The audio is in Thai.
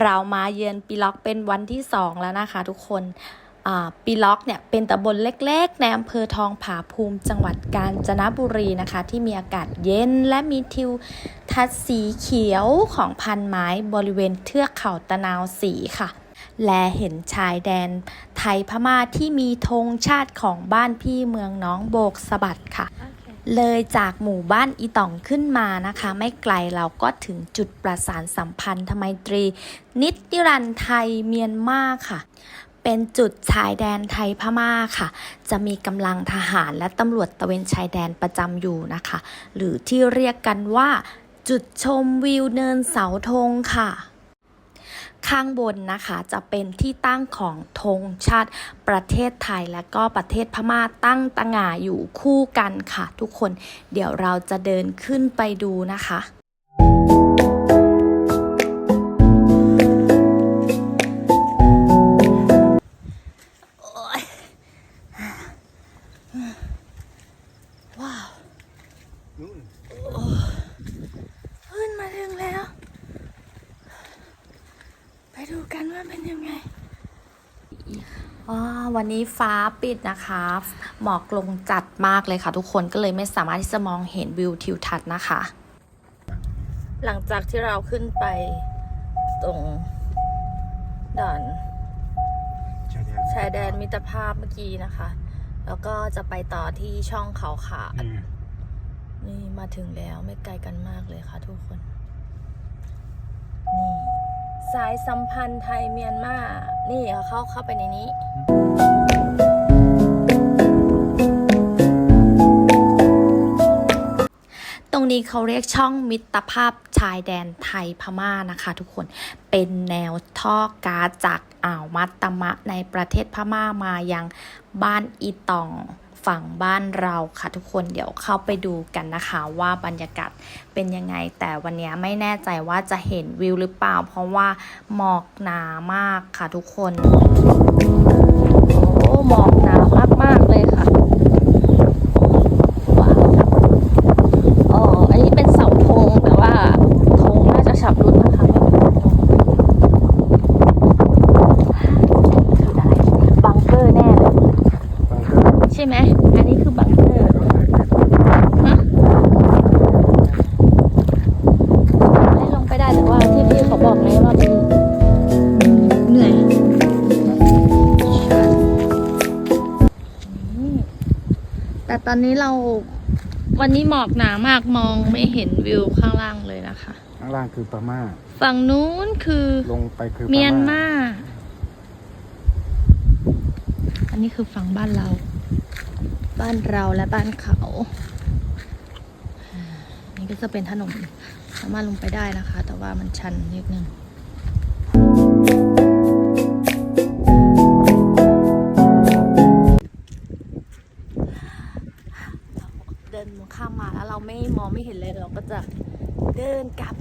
เรามาเยือนปีล็อกเป็นวันที่สองแล้วนะคะทุกคนปีล็อกเนี่ยเป็นตำบลเล็กๆในอำเภอทองผาภูมิจังหวัดกาญจนบุรีนะคะ ที่มีอากาศเย็นและมีทิวทัศน์สีเขียวของพันไม้บริเวณเทือกเขาตะนาวสีค่ะ และเห็นชายแดนไทยพม่าที่มีธงชาติของบ้านพี่เมืองน้องโบกสะบัดค่ะ เลยจากหมู่บ้านอีต่องขึ้นมานะคะ ไม่ไกลเราก็ถึงจุดประสานสัมพันธไมตรี นิติรันไทยเมียนมาค่ะ เป็นจุดชายแดนไทยพม่าค่ะ จะมีกำลังทหารและตำรวจตระเวนชายแดนประจำอยู่นะคะ หรือที่เรียกกันว่า จุดชมวิวเนินเสาธงค่ะ ข้างบนนะคะจะเป็นที่ตั้งของธงชาติประเทศไทยและก็ประเทศพม่าตั้งตะงาอยู่คู่กันค่ะ ทุกคนเดี๋ยวเราจะเดินขึ้นไปดูนะคะ ว้าว นู่น ขึ้นมาถึงแล้ว ไปดู กันว่าเป็นยังไงอ๋อวันนี้ฟ้าปิดนะคะ หมอกลงจัดมากเลยค่ะ ทุกคนก็เลยไม่สามารถที่จะมองเห็นวิวทิวทัศน์นะคะ หลังจากที่เราขึ้นไปตรงด่านชายแดนชายแดนมิตรภาพเมื่อกี้นะคะ แล้วก็จะไปต่อที่ช่องเขาขาดนี่ไงนี่มาถึงแล้วไม่ไกลกันมากเลยค่ะทุกคนนี่ สายสัมพันธ์ไทยเมียนมา นี่เขาเข้าไปในนี้ตรงนี้เขาเรียกช่องมิตรภาพชายแดนไทยพม่านะคะทุกคนเป็นแนวท่อก๊าซจากอ่าวมัตตมะในประเทศพม่ามายังบ้านอีตอง ฝั่งบ้านเราค่ะทุกคนเดี๋ยวเข้าไปดูกันนะคะว่าบรรยากาศเป็นยังไง แต่วันนี้ไม่แน่ใจว่าจะเห็นวิวหรือเปล่า เพราะว่าหมอกหนามากค่ะทุกคน โอ้หมอกหนามากๆเลยค่ะว้าว อ๋อ อันนี้เป็นเสาธงแต่ว่าธงน่าจะฉับรุดนะคะไม่เป็นธงคืออะไรบังเกอร์แน่เลย บางเกอร์ ใช่ไหม อันนี้คือบังเกอร์ฮะให้ลงไปได้แต่ว่าที่พี่เขาบอกเลยว่ามันเหนื่อยชันอืมแต่ตอนนี้เราวันนี้หมอกหนามากมองไม่เห็นวิวข้างล่างเลยนะคะ ข้างล่างคือพม่า ฝั่งนู้นคือลงไปคือพเมียนมา อันนี้คือฝั่งบ้านเรา บ้านเราและบ้านเขา นี่ก็จะเป็นถนนสามารถลงไปได้นะคะ แต่ว่ามันชันนิดนึงเดินข้ามมาแล้วเราไม่มองไม่เห็นเลยเราก็จะเดินกลับ